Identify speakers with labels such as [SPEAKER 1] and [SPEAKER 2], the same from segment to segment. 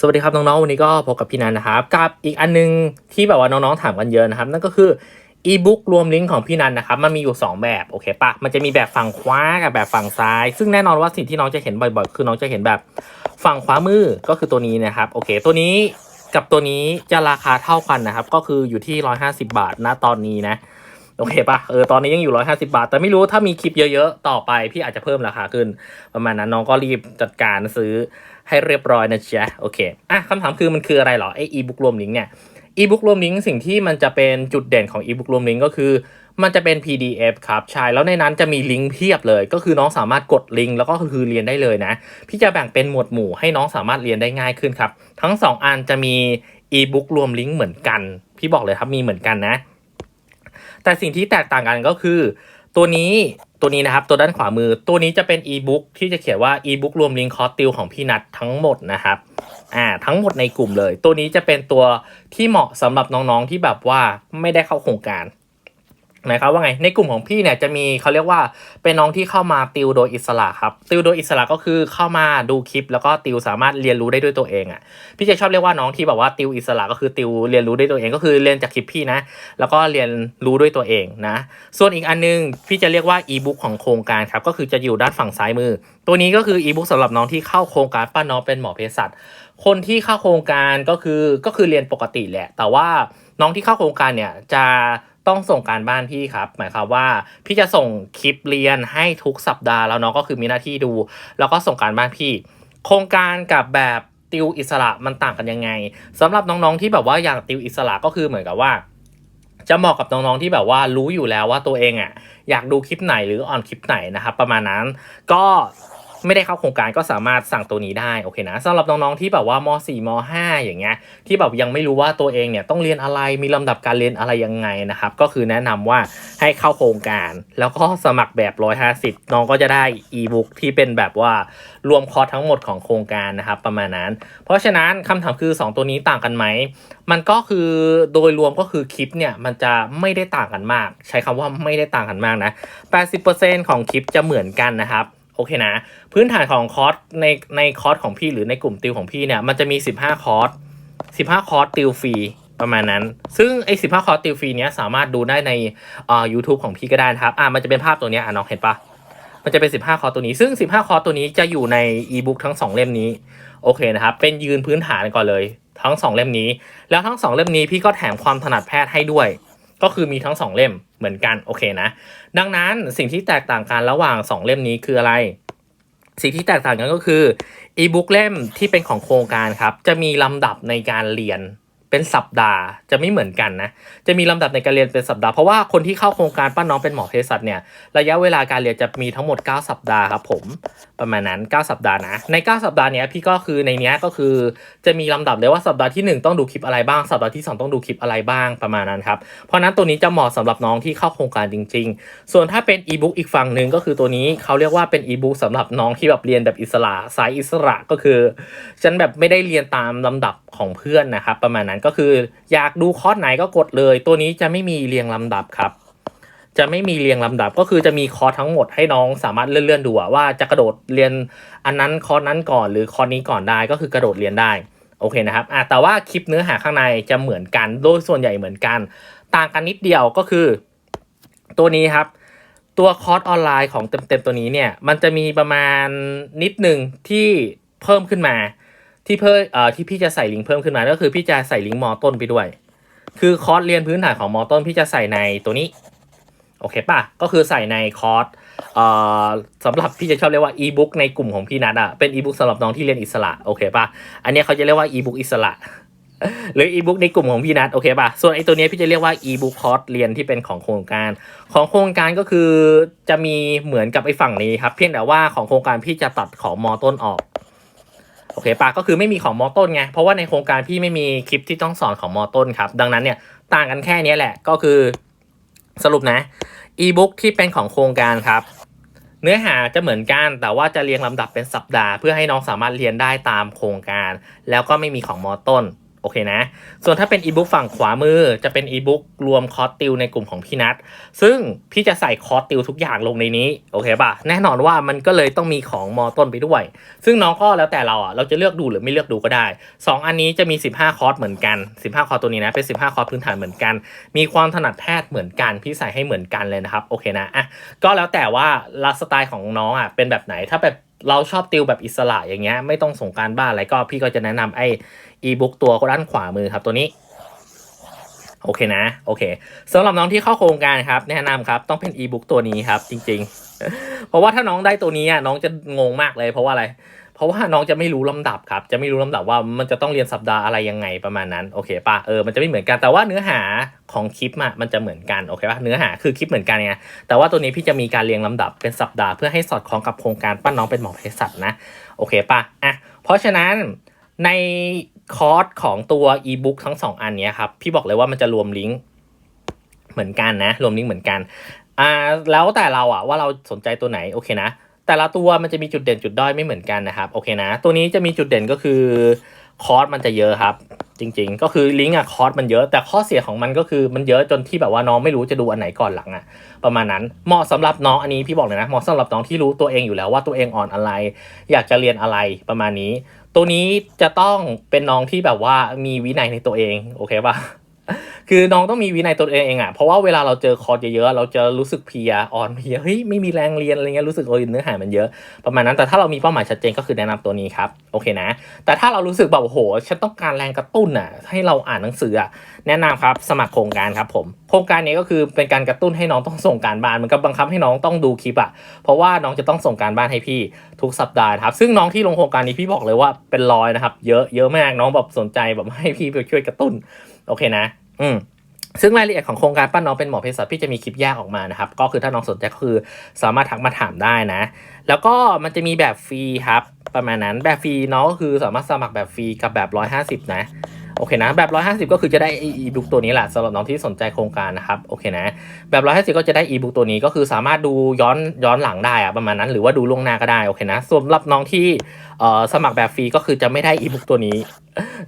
[SPEAKER 1] สวัสดีครับน้องๆ วันนี้ก็พบกับพี่นันนะครับ กับอีกอันนึงที่แบบว่าน้องๆถามกันเยอะนะครับ นั่นก็คืออีบุ๊กรวมลิงก์ของพี่นันนะครับ มันมีอยู่ 2 แบบโอเคปะมันจะมีแบบฝั่งขวากับแบบฝั่งซ้าย ซึ่งแน่นอนว่าสิ่งที่น้องจะเห็นบ่อยๆ คือน้องจะเห็นแบบฝั่งขวามือก็คือตัวนี้นะครับโอเค ตัวนี้กับตัวนี้จะราคาเท่ากันนะครับ ก็คืออยู่ที่ 150 บาทณตอนนี้นะโอเคปะเออตอนนี้ยังอยู่ 150 บาท แต่ไม่รู้ถ้ามีคลิปเยอะๆ ต่อไปพี่อาจจะเพิ่มราคาขึ้น ประมาณนั้นน้องก็รีบจัดการซื้อ ให้เรียบร้อยนะจ๊ะโอเคอะคำถามคือมันคืออะไรเหรอไออีบุ๊กรวมลิงก์เนี่ยอีบุ๊กรวมลิงก์สิ่งที่มันจะเป็นจุดเด่นของอีบุ๊กรวมลิงก์ก็คือ มันจะเป็น PDF ครับใช่แล้วในนั้นจะมีลิงก์เพียบเลย ก็คือน้องสามารถกดลิงก์แล้วก็คือเรียนได้เลยนะ พี่จะแบ่งเป็นหมวดหมู่ให้น้องสามารถเรียนได้ง่ายขึ้นครับ ทั้งสองอันจะมีอีบุ๊กรวมลิงก์เหมือนกัน พี่บอกเลยครับมีเหมือนกันนะ แต่สิ่งที่แตกต่างกันก็คือ ตัวนี้ ตัวนี้นะครับ ตัวด้านขวามือ ตัวนี้จะเป็นอีบุ๊กที่จะเขียนว่าอีบุ๊กรวมลิงก์คอร์สติวของพี่นัททั้งหมดนะครับอ่าทั้งหมดในกลุ่มเลย ตัวนี้จะเป็นตัวที่เหมาะสำหรับน้องๆที่แบบว่าไม่ได้เข้าโครงการ หมายความว่าไง ในกลุ่มของพี่เนี่ยจะมีเขาเรียกว่าเป็นน้องที่เข้ามาติวโดยอิสระครับ ติวโดยอิสระก็คือเข้ามาดูคลิป แล้วก็ติวสามารถเรียนรู้ได้ด้วยตัวเองอะ พี่จะชอบเรียกว่าน้องที่แบบว่าติวอิสระก็คือติวเรียนรู้ด้วยตัวเองก็คือเรียนจากคลิปพี่นะ แล้วก็เรียนรู้ด้วยตัวเองนะ ส่วนอีกอันนึงพี่จะเรียกว่าอีบุ๊กของโครงการครับ ก็คือจะอยู่ด้านฝั่งซ้ายมือ ตัวนี้ก็คืออีบุ๊กสำหรับน้องที่เข้าโครงการป้าน้องเป็นหมอเภสัชคนที่เข้าโครงการก็คือก็คือเรียนปกติแหละ แต่ว่าน้องที่เข้าโครงการเนี่ยจะ ต้องส่งการบ้านพี่ครับ หมายความว่า พี่จะส่งคลิปเรียนให้ทุกสัปดาห์แล้วน้องก็คือมีหน้าที่ดู แล้วก็ส่งการบ้านพี่ โครงการกับแบบติวอิสระมันต่างกันยังไงสำหรับน้องๆที่แบบว่าอยากติวอิสระก็คือเหมือนกับว่า จะเหมาะกับน้องๆที่แบบว่ารู้อยู่แล้วว่าตัวเองอะอยากดูคลิปไหนหรืออ่อนคลิปไหนนะครับประมาณนั้นก็ ไม่ได้เข้าโครงการก็สามารถสั่งตัวนี้ได้โอเคนะสำหรับน้องๆที่แบบว่าม 4 ม 5 อย่างเงี้ยที่แบบยังไม่รู้ว่าตัวเองเนี่ยต้องเรียนอะไรมีลำดับการเรียนอะไรยังไงนะครับก็คือแนะนำว่าให้เข้าโครงการ แล้วก็สมัครแบบ 150 น้องก็จะได้อีบุ๊กที่เป็นแบบว่ารวมคอร์สทั้งหมดของโครงการนะครับประมาณนั้น เพราะฉะนั้นคำถามคือ 2 ตัวนี้ต่างกันไหมมันก็คือโดยรวมก็คือคลิปเนี่ยมันจะไม่ได้ต่างกันมาก ใช้คำว่าไม่ได้ต่างกันมากนะ 80%ของคลิปจะเหมือนกันนะครับ โอเคนะ พื้นฐานของคอร์สในในคอร์สของพี่หรือในกลุ่มติวของพี่เนี่ยมันจะมี 15 คอร์ส15 คอร์สติวฟรีประมาณนั้น ซึ่งไอ้15คอร์สติวฟรีเนี้ยสามารถดูได้ในอ่า YouTube ของพี่ก็ได้นะครับ อ่ามันจะเป็นภาพตัวเนี้ยอะน้องเห็นปะมันจะเป็น 15 คอร์สตัวนี้ ซึ่ง 15 คอร์สตัวนี้จะอยู่ในอีบุ๊กทั้ง 2 เล่มนี้ โอเคนะครับ เป็นยืนพื้นฐานก่อนเลย ทั้ง 2 เล่มนี้ แล้วทั้ง 2 เล่มนี้พี่ก็แถมความถนัดแพทย์ให้ด้วย ก็คือมีทั้ง2เล่มเหมือนกันโอเคนะ ดังนั้นสิ่งที่แตกต่างกันระหว่าง2เล่มนี้คืออะไร สิ่งที่แตกต่างกันก็คืออีบุ๊กเล่มที่เป็นของโครงการครับ จะมีลำดับในการเรียน เป็นสัปดาห์จะไม่เหมือนกันนะ จะมีลำดับในการเรียนเป็นสัปดาห์เพราะว่าคนที่เข้าโครงการป้าน้องเป็นหมอเภสัชเนี่ยระยะเวลาการเรียนจะมีทั้งหมด 9 สัปดาห์ครับผมประมาณนั้น 9 สัปดาห์นะ ใน 9 สัปดาห์นี้พี่ก็คือในนี้ก็คือจะมีลำดับเลยว่าสัปดาห์ที่ 1 ต้องดูคลิปอะไรบ้าง สัปดาห์ที่ 2 ต้องดูคลิปอะไรบ้างประมาณนั้นครับเพราะนั้นตัวนี้จะเหมาะสำหรับน้องที่เข้าโครงการจริง ๆ ส่วนถ้าเป็นอีบุ๊กอีกฝั่งหนึ่งก็คือตัวนี้เขาเรียกว่าเป็นอีบุ๊กสำหรับน้องที่แบบเรียนแบบอิสระสายอิสระก็คือ ฉันแบบไม่ได้เรียนตามลำดับของเพื่อนนะครับประมาณนั้นก็คือ อยากดูคอร์สไหนก็กดเลย ตัวนี้จะไม่มีเรียงลำดับครับ จะไม่มีเรียงลำดับก็คือจะมีคอร์สทั้งหมดให้น้องสามารถเลื่อนๆดูอะว่าจะกระโดดเรียนอันนั้นคอร์สนั้นก่อนหรือคอร์สนี้ก่อนได้ก็คือกระโดดเรียนได้โอเคนะครับอะแต่ว่าคลิปเนื้อหาข้างในจะเหมือนกันโดยส่วนใหญ่เหมือนกัน ต่างกันนิดเดียวก็คือ ตัวนี้ครับ ตัวคอร์สออนไลน์ของเต็มๆตัวนี้เนี่ย มันจะมีประมาณนิดหนึ่งที่เพิ่มขึ้นมา ที่เพิ่มเอ่อที่พี่จะใส่ลิงก์เพิ่มขึ้นมา ก็คือพี่จะใส่ลิงก์มอต้นไปด้วย คือคอร์สเรียนพื้นฐานของมอต้นพี่จะใส่ในตัวนี้ โอเคป่ะ ก็คือใส่ในคอร์สเอ่อสำหรับพี่จะชอบเรียกว่าอีบุ๊กในกลุ่มของพี่นัทอะเป็นอีบุ๊กสำหรับน้องที่เรียนอิสระ โอเคป่ะ อันนี้เขาจะเรียกว่าอีบุ๊กอิสระ หรืออีบุ๊กในกลุ่มของพี่นัทโอเคป่ะ ส่วนไอ้ตัวนี้พี่จะเรียกว่าอีบุ๊กคอร์สเรียนที่เป็นของโครงการ ของโครงการก็คือจะมีเหมือนกับไอ้ฝั่งนี้ครับ เพียงแต่ว่าของโครงการพี่จะตัดของมอต้นออก โอเคปะก็คือไม่มีของมอต้นไง เพราะว่าในโครงการพี่ไม่มีคลิปที่ต้องสอนของมอต้นครับ ดังนั้นเนี่ยต่างกันแค่นี้แหละ ก็คือสรุปนะอีบุ๊กที่เป็นของโครงการครับ เนื้อหาจะเหมือนกัน แต่ว่าจะเรียงลำดับเป็นสัปดาห์ เพื่อให้น้องสามารถเรียนได้ตามโครงการ แล้วก็ไม่มีของมอต้น โอเคนะ ส่วนถ้าเป็นอีบุ๊กฝั่งขวามือจะเป็นอีบุ๊กรวมคอร์สติวในกลุ่มของพี่นัทซึ่งพี่จะใส่คอร์สติวทุกอย่างลงในนี้โอเคป่ะแน่นอนว่ามันก็เลยต้องมีของมอต้นไปด้วย ซึ่งน้องก็แล้วแต่เราอะเราจะเลือกดูหรือไม่เลือกดูก็ได้ 2 อันนี้จะมี 15 คอร์สเหมือนกัน 15 คอร์สตัวนี้นะเป็น 15 คอร์สพื้นฐานเหมือนกัน มีความถนัดแพทย์เหมือนกันพี่ใส่ให้เหมือนกันเลยนะครับโอเคนะอะก็แล้วแต่ว่าลักสไตล์ของน้องอะเป็นแบบไหนถ้าแบบ เราชอบติวแบบอิสระอย่างเงี้ยไม่ต้องส่งการบ้านอะไรก็พี่ก็จะแนะนำไอ้อีบุ๊กตัวด้านขวามือครับตัวนี้โอเคนะโอเคสำหรับน้องที่เข้าโครงการครับแนะนำครับต้องเป็นอีบุ๊กตัวนี้ครับจริง ๆ เพราะว่าถ้าน้องได้ตัวนี้อะน้องจะงงมากเลยเพราะว่าอะไร เพราะว่าน้องจะไม่รู้ลำดับครับ จะไม่รู้ลำดับว่ามันจะต้องเรียนสัปดาห์อะไรยังไงประมาณนั้นโอเคปะเออมันจะไม่เหมือนกันแต่ว่าเนื้อหาของคลิปอะมันจะเหมือนกันโอเคปะเนื้อหาคือคลิปเหมือนกันไงแต่ว่าตัวนี้พี่จะมีการเรียงลำดับเป็นสัปดาห์เพื่อให้สอดคล้องกับโครงการปั้นน้องเป็นหมอเภสัชนะโอเคปะอะเพราะฉะนั้นในคอร์สของตัวอีบุ๊กทั้งสองอันนี้ครับพี่บอกเลยว่ามันจะรวมลิงก์เหมือนกันนะรวมลิงก์เหมือนกันอ่าแล้วแต่เราอะว่าเราสนใจตัวไหนโอเคนะ แต่ละตัวมันจะมีจุดเด่นจุดด้อยไม่เหมือนกันนะครับโอเคนะ ตัวนี้จะมีจุดเด่นก็คือคอร์สมันจะเยอะครับ จริง ๆ ก็คือลิงก์อะคอร์สมันเยอะ แต่ข้อเสียของมันก็คือมันเยอะจนที่แบบว่าน้องไม่รู้จะดูอันไหนก่อนหลังอะประมาณนั้นเหมาะสำหรับน้องอันนี้พี่บอกเลยนะเหมาะสำหรับน้องที่รู้ตัวเองอยู่แล้วว่าตัวเองอ่อนอะไร อยากจะเรียนอะไรประมาณนี้ ตัวนี้จะต้องเป็นน้องที่แบบว่ามีวินัยในตัวเองโอเคปะ คือน้องต้องมีวินัยตัวเองเอะเพราะว่าเวลาเราเจอคอร์สเยอะๆเราจะรู้สึกเพียอ่อนเพียเฮ้ยไม่มีแรงเรียนอะไรเงี้ยรู้สึกโอ้ยเนื้อหามันเยอะประมาณนั้นแต่ถ้าเรามีเป้าหมายชัดเจนก็คือแนะนำตัวนี้ครับโอเคนะ แต่ถ้าเรารู้สึกแบบโอ้โหฉันต้องการแรงกระตุ้นอะให้เราอ่านหนังสืออะแนะนำครับสมัครโครงการครับผมโครงการนี้ก็คือเป็นการกระตุ้นให้น้องต้องส่งการบ้านมันก็บังคับให้น้องต้องดูคลิปอะเพราะว่าน้องจะต้องส่งการบ้านให้พี่ทุกสัปดาห์ครับซึ่งน้องที่ลงโครงการนี้พี่บอกเลยว่าเป็นร้อยนะครับเยอะเยอะมากน้องแบบสนใจแบบให้พี่ไปช่วยกระตุ้น โอเคนะ อืมซึ่งรายละเอียดของโครงการปั้นน้องเป็นหมอเภสัชพี่จะมีคลิปแยกออกมานะครับ ก็คือถ้าน้องสนใจก็คือสามารถทักมาถามได้นะ แล้วก็มันจะมีแบบฟรีครับ ประมาณนั้นแบบฟรีน้องก็คือสามารถสมัครแบบฟรีกับแบบ 150 นะโอเคนะแบบ 150 ก็คือจะได้อีบุ๊กตัวนี้แหละสำหรับน้องที่สนใจโครงการนะครับโอเคนะแบบ150 ก็จะได้อีบุ๊กตัวนี้ก็คือสามารถดูย้อนย้อนหลังได้อะประมาณนั้นหรือว่าดูล่วงหน้าก็ได้โอเคนะสำหรับน้องที่เอ่อสมัครแบบฟรีก็คือจะไม่ได้อีบุ๊กตัวนี้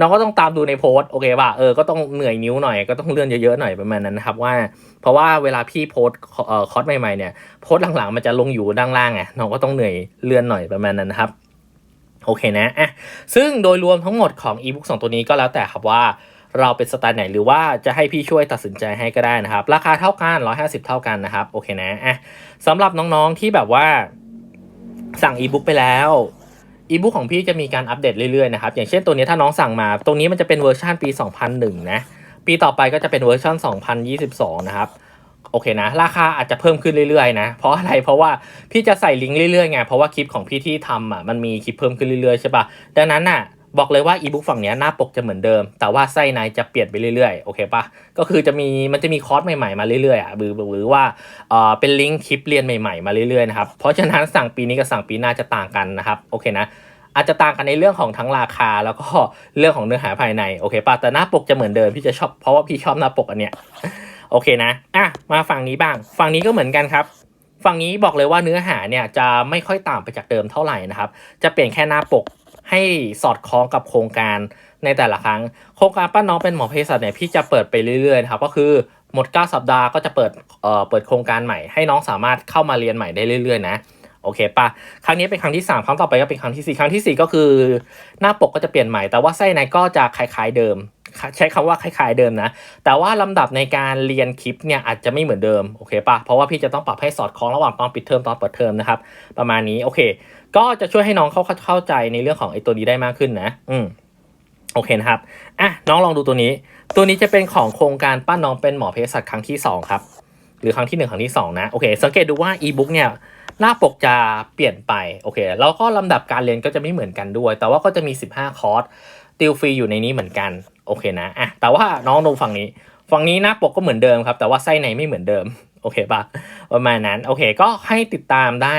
[SPEAKER 1] น้องก็ต้องตามดูในโพสต์โอเคป่ะเออก็ต้องเหนื่อยนิ้วหน่อยก็ต้องเลื่อนเยอะๆหน่อยประมาณนั้นนะครับว่า เพราะว่าเวลาพี่โพสต์คอร์สใหม่ๆเนี่ยโพสต์หลังๆมันจะลงอยู่ด้านล่างไงน้องก็ต้องเหนื่อยเลื่อนหน่อยประมาณนั้นนะครับโอเคนะอะซึ่งโดยรวมทั้งหมดของ e-book สองตัวนี้ก็แล้วแต่ครับว่าเราเป็นสไตล์ไหนหรือว่าจะให้พี่ช่วยตัดสินใจให้ก็ได้นะครับ ราคาเท่ากัน 150 เท่ากันนะครับ โอเคนะอะสำหรับน้องๆที่แบบว่าสั่ง e-book ไปแล้ว อีบุ๊กของพี่จะมีการอัปเดตเรื่อยๆนะครับ อย่างเช่นตัวนี้ถ้าน้องสั่งมา ตรงนี้มันจะเป็นเวอร์ชันปี 2001 นะ ปีต่อไปก็จะเป็นเวอร์ชัน2022 นะครับ โอเคนะ ราคาอาจจะเพิ่มขึ้นเรื่อยๆนะ เพราะอะไร เพราะว่าพี่จะใส่ลิงก์เรื่อยๆไง เพราะว่าคลิปของพี่ที่ทำอะ มันมีคลิปเพิ่มขึ้นเรื่อยๆใช่ปะดังนั้นอะ บอกเลยว่าอีบุ๊กฝั่งนี้หน้าปกจะเหมือนเดิม แต่ว่าไส้ในจะเปลี่ยนไปเรื่อยๆ โอเคปะก็คือจะมีมันจะมีคอร์สใหม่ๆ มาเรื่อยๆอะหรือหรือว่าเอ่อเป็นลิงก์คลิปเรียนใหม่ๆ มาเรื่อยๆนะครับ เพราะฉะนั้นสั่งปีนี้กับสั่งปีหน้าจะต่างกันนะครับ โอเคนะอาจจะต่างกันในเรื่องของทั้งราคาแล้วก็เรื่องของเนื้อหาภายในโอเคปะแต่หน้าปกจะเหมือนเดิมพี่จะชอบเพราะว่าพี่ชอบหน้าปกอันเนี้ยโอเคนะอะมาฝั่งนี้บ้าง ฝั่งนี้ก็เหมือนกันครับ ฝั่งนี้บอกเลยว่าเนื้อหาเนี่ยจะไม่ค่อยต่างไปจากเดิมเท่าไหร่นะครับ จะเปลี่ยนแค่หน้าปก ให้สอดคล้องกับโครงการในแต่ละครั้ง โครงการป้าน้องเป็นหมอเภสัชเนี่ยพี่จะเปิดไปเรื่อยๆครับก็คือหมด 9 สัปดาห์ก็จะเปิดเอ่อเปิดโครงการใหม่ให้น้องสามารถเข้ามาเรียนใหม่ได้เรื่อยๆ นะโอเคปะครั้งนี้เป็นครั้งที่ 3 ครั้งต่อไปก็เป็นครั้งที่ 4 ครั้งทีสี่4 ก็คือ หน้าปกก็จะเปลี่ยนใหม่แต่ว่าไส้ในก็จะคล้ายๆเดิม ใช้คำว่าคล้ายๆเดิมนะ แต่ว่าลำดับในการเรียนคลิปเนี่ยอาจจะไม่เหมือนเดิมโอเคปะเพราะว่าพี่จะต้องปรับให้สอดคล้องระหว่างตอนปิดเทอมตอนเปิดเทอมนะครับประมาณนี้โอเค ก็จะช่วยให้น้องเข้าเข้าใจในเรื่องของไอ้ตัวนี้ได้มากขึ้นนะ อืมโอเคนะครับอะน้องลองดูตัวนี้ ตัวนี้จะเป็นของโครงการป้าน้องเป็นหมอเภสัชครั้งที่สองครับหรือครั้งที่หนึ่งครั้งที่สองนะโอเคสังเกตดูว่า e-book เนี่ยหน้าปกจะเปลี่ยนไปโอเคแล้วก็ลำดับการเรียนก็จะไม่เหมือนกันด้วย แต่ว่าก็จะมี 15 คอร์สติวฟรีอยู่ในนี้เหมือนกัน โอเคนะอะแต่ว่าน้องดูฝั่งนี้ ฝั่งนี้หน้าปกก็เหมือนเดิมครับ แต่ว่าไส้ในไม่เหมือนเดิมโอเคปะประมาณนั้นโอเคก็ให้ติดตามได้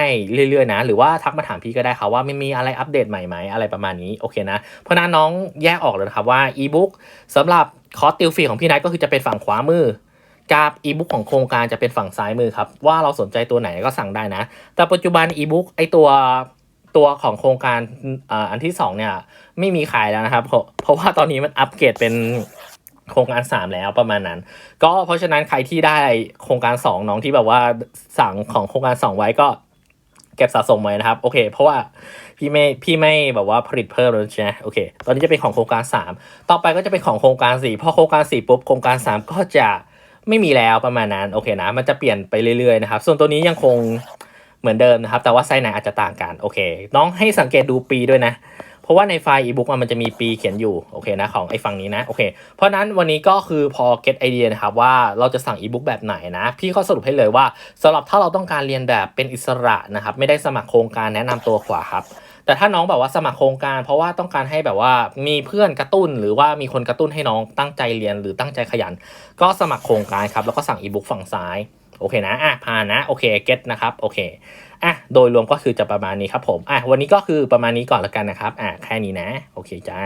[SPEAKER 1] เรื่อยๆนะ หรือว่าทักมาถามพี่ก็ได้ครับว่าไม่มีอะไรอัปเดตใหม่ไหมอะไรประมาณนี้โอเคนะ เพราะนั้นน้องแยกออกเลยครับว่า e-book สำหรับคอร์สติวฟรีของพี่นัทก็คือจะเป็นฝั่งขวามือกับอีบุ๊กของโครงการจะเป็นฝั่งซ้ายมือครับ ว่าเราสนใจตัวไหนก็สั่งได้นะ แต่ปัจจุบันอีบุ๊กไอตัว ตัวของโครงการอันที่สองเนี่ยไม่มีขายแล้วนะครับ เพราะเพราะว่าตอนนี้มันอัปเกรดเป็นโครงการสามแล้วประมาณนั้น ก็เพราะฉะนั้นใครที่ได้โครงการสองน้องที่แบบว่าสั่งของโครงการสองไว้ก็เก็บสะสมไว้นะครับ โอเค เพราะว่าพี่ไม่พี่ไม่แบบว่าผลิตเพิ่มแล้วใช่ไหมโอเค ตอนนี้จะเป็นของโครงการสามต่อไปก็จะเป็นของโครงการสี่พอโครงการสี่ปุ๊บโครงการสามก็จะไม่มีแล้วประมาณนั้นโอเคนะ มันจะเปลี่ยนไปเรื่อยๆนะครับ ส่วนตัวนี้ยังคง เหมือนเดิมนะครับ แต่ว่าไส้ไหนอาจจะต่างกันโอเค น้องให้สังเกตดูปีด้วยนะ เพราะว่าในไฟล์อีบุ๊กมันจะมีปีเขียนอยู่โอเคนะของไอ้ฝั่งนี้นะโอเค เพราะนั้นวันนี้ก็คือพอ get ไอเดียนะครับว่าเราจะสั่งอีบุ๊กแบบไหนนะ พี่ก็สรุปให้เลยว่าสำหรับถ้าเราต้องการเรียนแบบเป็นอิสระนะครับไม่ได้สมัครโครงการแนะนำตัวขวาครับ แต่ถ้าน้องแบบว่าสมัครโครงการ เพราะว่าต้องการให้แบบว่ามีเพื่อนกระตุ้น หรือว่ามีคนกระตุ้นให้น้องตั้งใจเรียนหรือตั้งใจขยัน ก็สมัครโครงการครับแล้วก็สั่งอีบุ๊กฝั่งซ้ายโอเคนะอะผ่านนะโอเคเก็ตนะครับโอเคอะโดยรวมก็คือจะประมาณนี้ครับผมอะวันนี้ก็คือประมาณนี้ก่อนแล้วกันนะครับอะแค่นี้นะ โอเคจ้า